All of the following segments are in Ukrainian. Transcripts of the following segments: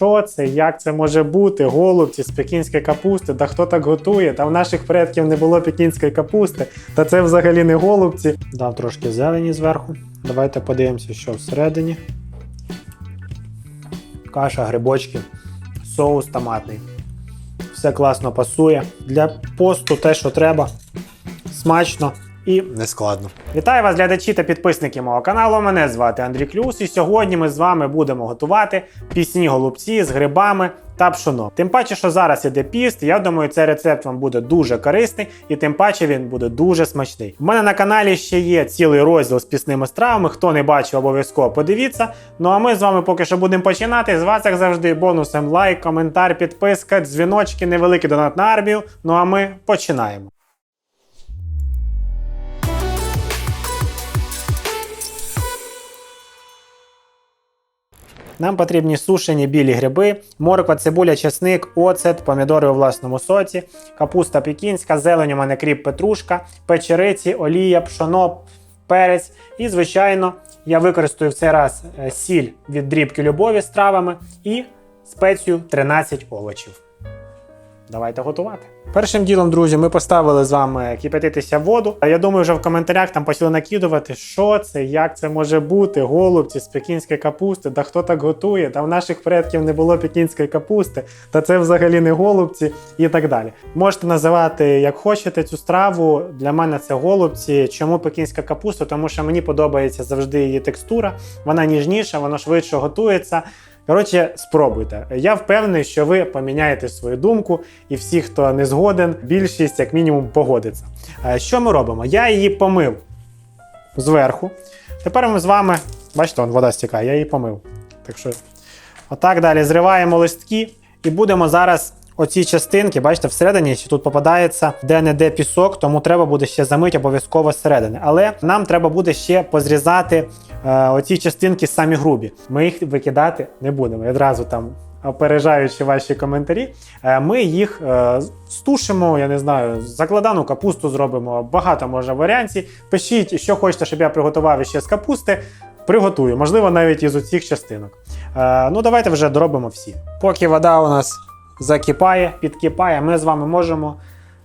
що це, як це може бути, голубці з пекінської капусти, та хто так готує, та в наших предків не було пекінської капусти, та це взагалі не голубці. Дав трошки зелені зверху. Давайте подивимося, що всередині. Каша, грибочки, соус томатний. Все класно пасує. Для посту те, що треба. Смачно і нескладно. Вітаю вас, глядачі та підписники мого каналу. Мене звати Андрій Клюс, і сьогодні ми з вами будемо готувати пісні голубці з грибами та пшоном. Тим паче, що зараз іде піст, я думаю, цей рецепт вам буде дуже корисний, і тим паче він буде дуже смачний. У мене на каналі ще є цілий розділ з пісними стравами. Хто не бачив, обов'язково подивіться. Ну а ми з вами поки що будемо починати. З вас, як завжди, бонусом лайк, коментар, підписка, дзвіночки, невеликий донат на армію. Ну а ми починаємо. Нам потрібні сушені білі гриби, морква, цибуля, чесник, оцет, помідори у власному соці, капуста пікінська, зелень у мене кріп петрушка, печериці, олія, пшоно, перець. І, звичайно, я використаю в цей раз е, сіль від дрібки любові з травами і спецію 13 овочів. Давайте готувати. Першим ділом, друзі, ми поставили з вами кипятитися воду. А Я думаю, вже в коментарях там почали накидувати, що це, як це може бути, голубці з пекінської капусти, та хто так готує, та в наших предків не було пекінської капусти, та це взагалі не голубці і так далі. Можете називати як хочете цю страву. Для мене це голубці. Чому пекінська капуста? Тому що мені подобається завжди її текстура, вона ніжніша, вона швидше готується. Коротше, спробуйте. Я впевнений, що ви поміняєте свою думку, і всі, хто не згоден, більшість, як мінімум, погодиться. Що ми робимо? Я її помив зверху. Тепер ми з вами, бачите, вон вода стікає, я її помив. Так що, отак далі зриваємо листки і будемо зараз. Оці частинки, бачите, всередині ще тут попадається де-не-де пісок, тому треба буде ще замити обов'язково зсередини. Але нам треба буде ще позрізати е, оці частинки самі грубі. Ми їх викидати не будемо. І Одразу там опережаючи ваші коментарі, е, ми їх е, стушимо, я не знаю, закладану капусту зробимо. Багато може варіантів. Пишіть, що хочете, щоб я приготував ще з капусти. Приготую, можливо, навіть із оцих частинок. Е, ну, давайте вже доробимо всі. Поки вода у нас закипає, підкипає, ми з вами можемо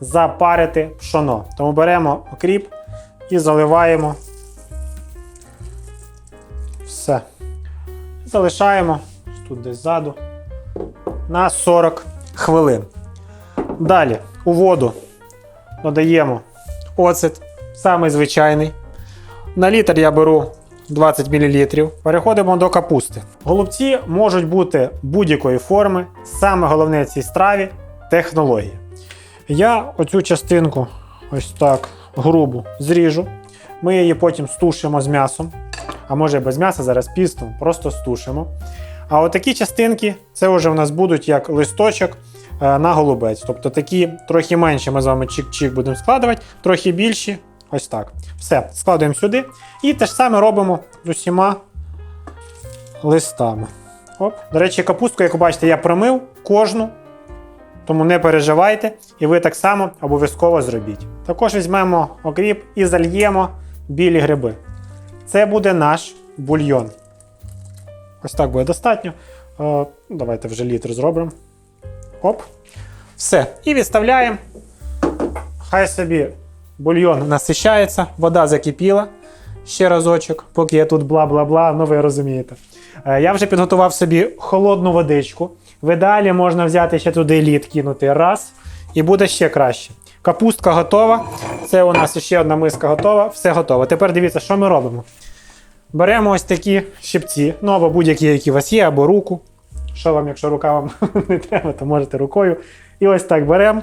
запарити пшоно. Тому беремо окріп і заливаємо все. Залишаємо тут десь ззаду на 40 хвилин. Далі у воду додаємо оцет, самий звичайний. На літр я беру 20 мл. Переходимо до капусти. Голубці можуть бути будь-якої форми. Саме головне в цій страві технологія. Я оцю частинку ось так грубу зріжу. Ми її потім стушимо з м'ясом. А може без м'яса, зараз пістом, просто стушимо. А отакі частинки це вже в нас будуть як листочок е, на голубець. Тобто такі трохи менші ми з вами чик-чик будемо складувати, трохи більші. Ось так. Все, складуємо сюди. І те ж саме робимо з усіма листами. Оп. До речі, капустку, як ви бачите, я промив кожну. Тому не переживайте, і ви так само обов'язково зробіть. Також візьмемо окріп і зальємо білі гриби. Це буде наш бульйон. Ось так буде достатньо. Е, давайте вже літр зробимо. Оп. Все. І відставляємо. Хай собі бульйон насищається, вода закипіла. Ще разочок, поки я тут бла-бла-бла, ну ви розумієте. Е, Я вже підготував собі холодну водичку. В ідеалі можна взяти ще туди лід кинути раз, і буде ще краще. Капустка готова. Це у нас ще одна миска готова. Все готово. Тепер дивіться, що ми робимо. Беремо ось такі щипці, ну або будь-які, які у вас є, або руку. Що вам, якщо рука вам не треба, то можете рукою. І ось так беремо.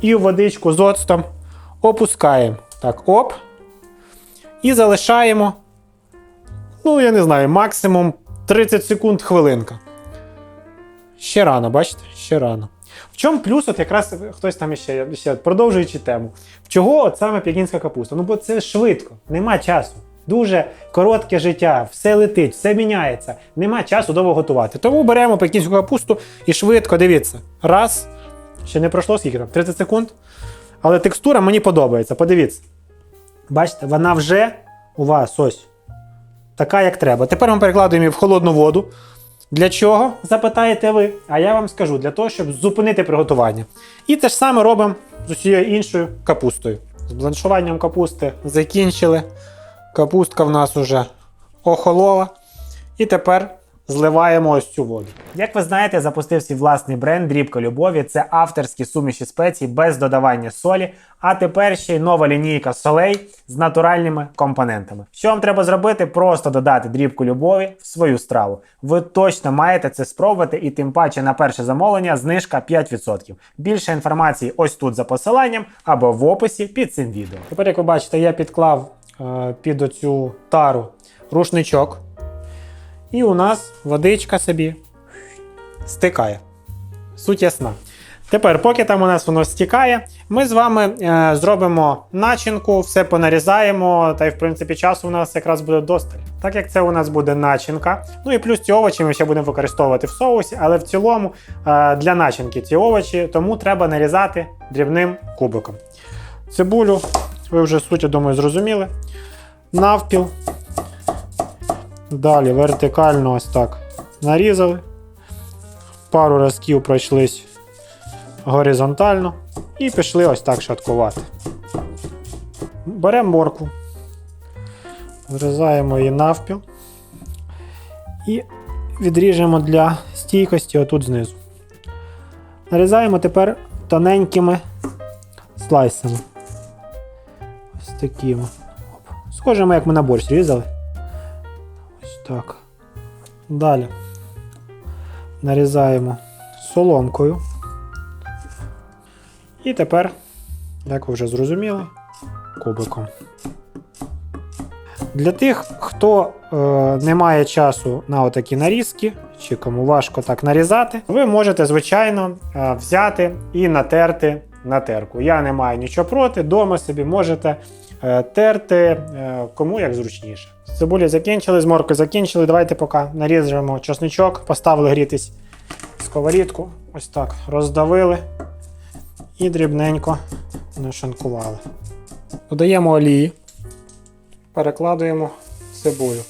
І водичку з оцтом опускаємо. Так, оп. І залишаємо. Ну, я не знаю, максимум 30 секунд хвилинка. Ще рано, бачите? Ще рано. В чому плюс, от якраз хтось там ще, ще продовжуючи тему. В чого от саме пекінська капуста? Ну, бо це швидко, нема часу. Дуже коротке життя, все летить, все міняється, нема часу довго готувати. Тому беремо пекінську капусту і швидко дивіться. Раз. Ще не пройшло скільки там? 30 секунд. Але текстура мені подобається. Подивіться. Бачите, вона вже у вас ось така, як треба. Тепер ми перекладуємо її в холодну воду. Для чого? Запитаєте ви, а я вам скажу, для того, щоб зупинити приготування. І те ж саме робимо з усією іншою капустою. З бланшуванням капусти закінчили. Капустка в нас уже охолола. І тепер зливаємо ось цю воду. Як ви знаєте, я запустив свій власний бренд Дрібка Любові. Це авторські суміші спецій без додавання солі. А тепер ще й нова лінійка солей з натуральними компонентами. Що вам треба зробити? Просто додати дрібку любові в свою страву. Ви точно маєте це спробувати, і тим паче на перше замовлення знижка 5%. Більше інформації ось тут за посиланням або в описі під цим відео. Тепер, як ви бачите, я підклав е, під оцю тару рушничок. І у нас водичка собі стикає. Суть ясна. Тепер, поки там у нас воно стікає, ми з вами е, зробимо начинку, все понарізаємо, та й в принципі часу у нас якраз буде досталь. Так як це у нас буде начинка. Ну і плюс ці овочі ми ще будемо використовувати в соусі, але в цілому е, для начинки ці овочі, тому треба нарізати дрібним кубиком. Цибулю, ви вже суть, я думаю, зрозуміли. Навпіл. Далі вертикально ось так нарізали. Пару разків пройшлись горизонтально і пішли ось так шаткувати. Беремо моркву, зрізаємо її навпіл і відріжемо для стійкості отут знизу. Нарізаємо тепер тоненькими слайсами. Ось такими. Схожими, як ми на борщ різали. Так. Далі нарізаємо соломкою. І тепер, як ви вже зрозуміли, кубиком. Для тих, хто е, не має часу на отакі нарізки, чи кому важко так нарізати, ви можете, звичайно, е, взяти і натерти на терку. Я не маю нічого проти, дома собі можете терти, е, кому як зручніше. Цибулі закінчили, з моркою закінчили. Давайте поки наріжемо чесничок, поставили грітись сковорідку. Ось так роздавили і дрібненько нашинкували. Додаємо олії, перекладуємо цибулю.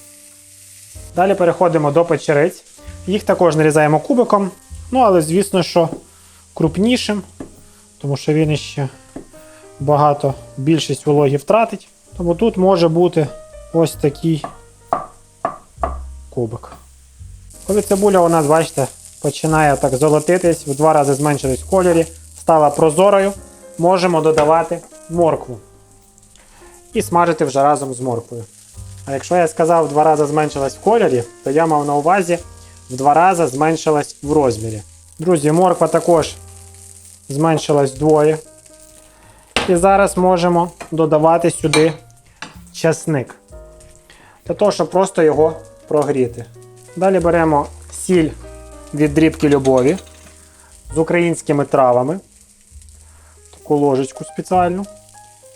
Далі переходимо до печериць. Їх також нарізаємо кубиком, ну але, звісно, що крупнішим, тому що він ще багато більшість вологі втратить. Тому тут може бути ось такий кубик. Коли цибуля у нас, бачите, починає так золотитись, в два рази зменшились кольорі, стала прозорою, можемо додавати моркву і смажити вже разом з морквою. А якщо я сказав в два рази зменшилась в кольорі, то я мав на увазі в два рази зменшилась в розмірі. Друзі, морква також зменшилась вдвоє. І зараз можемо додавати сюди часник. Для того, щоб просто його прогріти. Далі беремо сіль від дрібки любові з українськими травами. Таку ложечку спеціальну.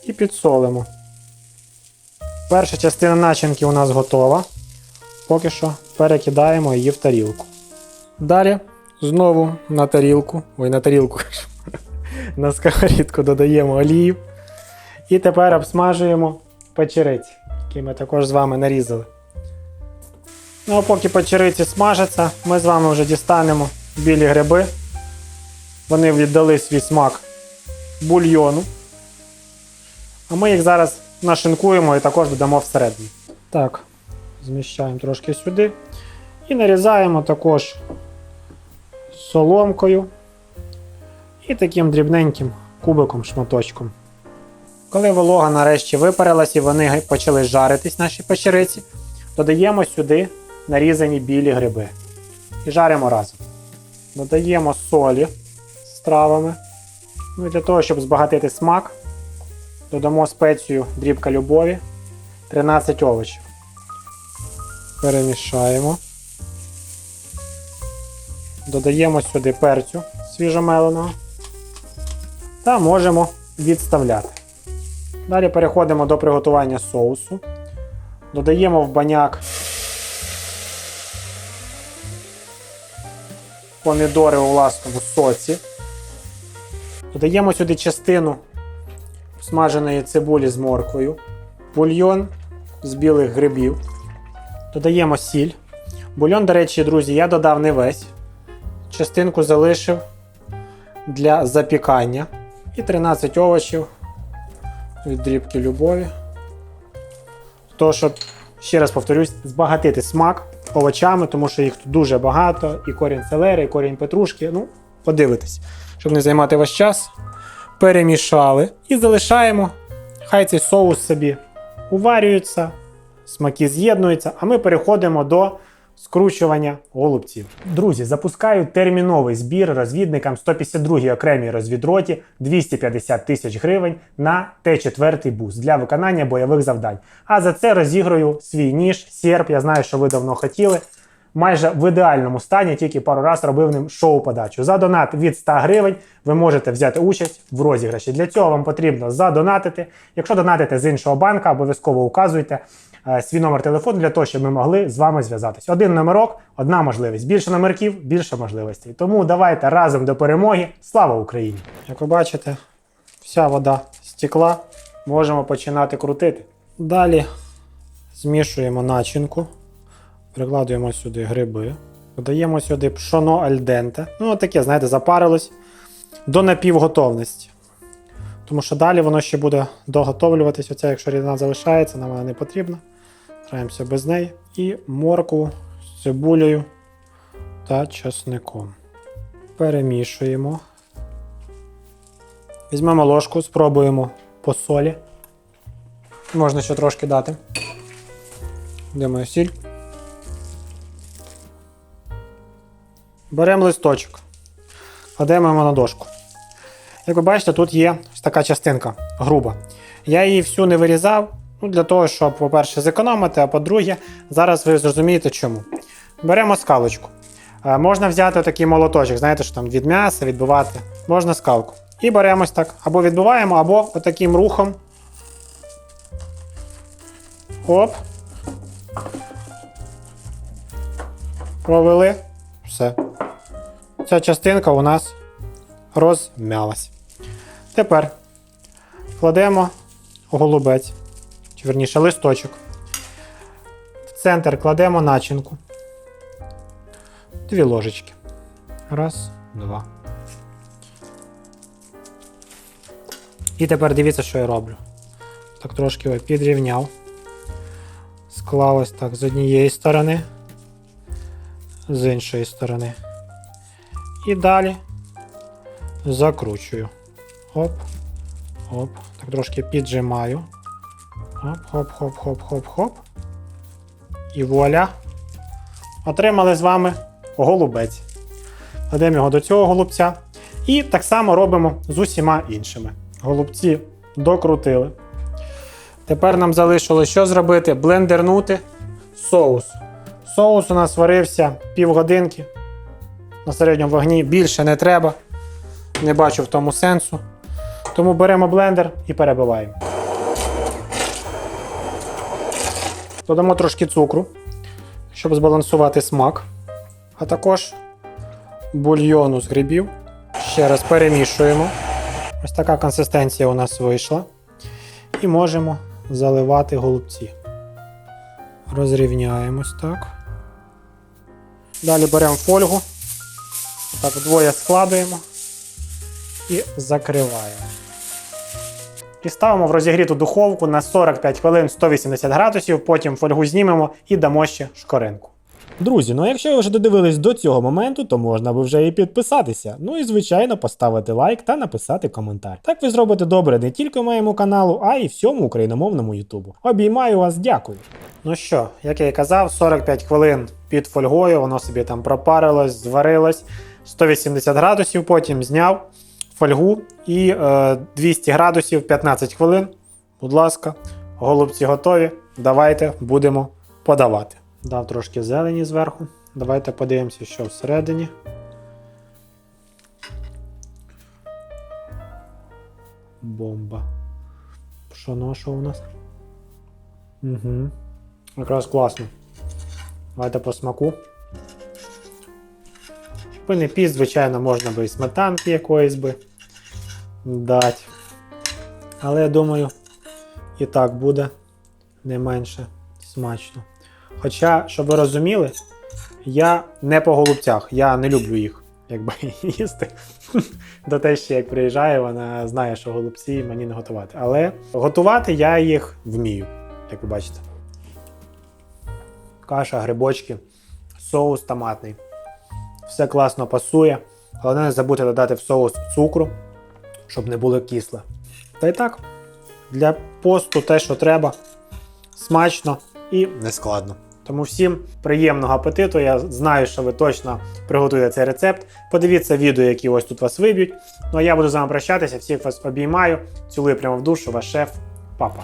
І підсолимо. Перша частина начинки у нас готова. Поки що перекидаємо її в тарілку. Далі знову на тарілку, ой, на тарілку, на сковорідку додаємо олію. І тепер обсмажуємо печериці, які ми також з вами нарізали. Ну а поки печериці смажаться, ми з вами вже дістанемо білі гриби. Вони віддали свій смак бульйону. А ми їх зараз нашинкуємо і також додамо всередину. Так, зміщаємо трошки сюди. І нарізаємо також соломкою і таким дрібненьким кубиком шматочком. Коли волога нарешті випарилась і вони почали жаритись, наші печериці, додаємо сюди нарізані білі гриби. І жаримо разом. Додаємо солі з травами. Ну для того, щоб збагатити смак, додамо спецію дрібка любові 13 овочів. Перемішаємо. Додаємо сюди перцю свіжомеленого та можемо відставляти. Далі переходимо до приготування соусу. Додаємо в баняк помідори у власному соці. Додаємо сюди частину смаженої цибулі з морквою, бульйон з білих грибів. Додаємо сіль. Бульон, до речі, друзі, я додав не весь. Частинку залишив для запікання. І 13 овочів від дрібки любові. То, щоб, ще раз повторюсь, збагатити смак овочами, тому що їх тут дуже багато. І корінь селери, і корінь петрушки. Ну, подивитись, щоб не займати ваш час. Перемішали і залишаємо. Хай цей соус собі уварюється, смаки з'єднуються, а ми переходимо до скручування голубців. Друзі, запускаю терміновий збір розвідникам 152-й окремій розвідроті 250 тисяч гривень на Т4 буст для виконання бойових завдань. А за це розіграю свій ніж, серп. Я знаю, що ви давно хотіли. Майже в ідеальному стані, тільки пару раз робив ним шоу-подачу. За донат від 100 гривень ви можете взяти участь в розіграші. Для цього вам потрібно задонатити. Якщо донатите з іншого банка, обов'язково указуйте свій номер телефону для того, щоб ми могли з вами зв'язатись. Один номерок, одна можливість. Більше номерків, більше можливостей. Тому давайте разом до перемоги. Слава Україні! Як ви бачите, вся вода стекла. Можемо починати крутити. Далі змішуємо начинку. Прикладуємо сюди гриби. Додаємо сюди пшоно альденте. Ну, таке, знаєте, запарилось до напівготовності. Тому що далі воно ще буде доготовлюватись. Оця, якщо рідина залишається, нам вона не потрібна. Граємося без неї. І моркву з цибулею та часником. Перемішуємо. Візьмемо ложку, спробуємо по солі. Можна ще трошки дати. Думаю, сіль. Беремо листочок, кладемо його на дошку. Як ви бачите, тут є така частинка груба. Я її всю не вирізав, ну, для того, щоб, по-перше, зекономити, а по-друге, зараз ви зрозумієте чому. Беремо скалочку. Е, можна взяти такий молоточок, знаєте, що там від м'яса відбивати. Можна скалку. І беремо ось так. Або відбиваємо, або отаким рухом. Оп. Провели. Все. Ця частинка у нас розм'ялась. Тепер кладемо голубець, верніше листочок. В центр кладемо начинку. Дві ложечки. Раз, два. І тепер дивіться, що я роблю. Так трошки підрівняв. Склав ось так з однієї сторони, з іншої сторони. І далі закручую. Оп, оп. Так трошки піджимаю. Оп, хоп, хоп, хоп, хоп, хоп. І вуаля. Отримали з вами голубець. Кладемо його до цього голубця. І так само робимо з усіма іншими. Голубці докрутили. Тепер нам залишилось що зробити? Блендернути соус. Соус у нас варився півгодинки на середньому вогні більше не треба. Не бачу в тому сенсу. Тому беремо блендер і перебиваємо. Додамо трошки цукру, щоб збалансувати смак. А також бульйону з грибів. Ще раз перемішуємо. Ось така консистенція у нас вийшла. І можемо заливати голубці. Розрівняємось так. Далі беремо фольгу. Так, вдвоє складуємо і закриваємо. І ставимо в розігріту духовку на 45 хвилин 180 градусів, потім фольгу знімемо і дамо ще шкоринку. Друзі, ну якщо ви вже додивились до цього моменту, то можна би вже і підписатися. Ну і звичайно поставити лайк та написати коментар. Так ви зробите добре не тільки моєму каналу, а й всьому україномовному Ютубу. Обіймаю вас, дякую. Ну що, як я і казав, 45 хвилин під фольгою, воно собі там пропарилось, зварилось. 180 градусів, потім зняв фольгу і е, 200 градусів 15 хвилин. Будь ласка, голубці готові. Давайте будемо подавати. Дав трошки зелені зверху. Давайте подивимося, що всередині. Бомба. Пшоно, що у нас? Угу. Якраз класно. Давайте по смаку. Якби не піст, звичайно, можна би і сметанки якоїсь би дати. Але я думаю, і так буде не менше смачно. Хоча, щоб ви розуміли, Я не по голубцях, я не люблю їх якби їсти. До те, що як приїжджає, вона знає, що голубці мені не готувати. Але готувати я їх вмію, як ви бачите. Каша, грибочки, соус томатний. Все класно пасує. Головне не забудьте додати в соус цукру, щоб не було кисле. Та й так, для посту те, що треба, смачно і нескладно. Тому всім приємного апетиту. Я знаю, що ви точно приготуєте цей рецепт. Подивіться відео, які ось тут вас виб'ють. Ну а я буду з вами прощатися. Всіх вас обіймаю. Цілую прямо в душу, ваш шеф, папа.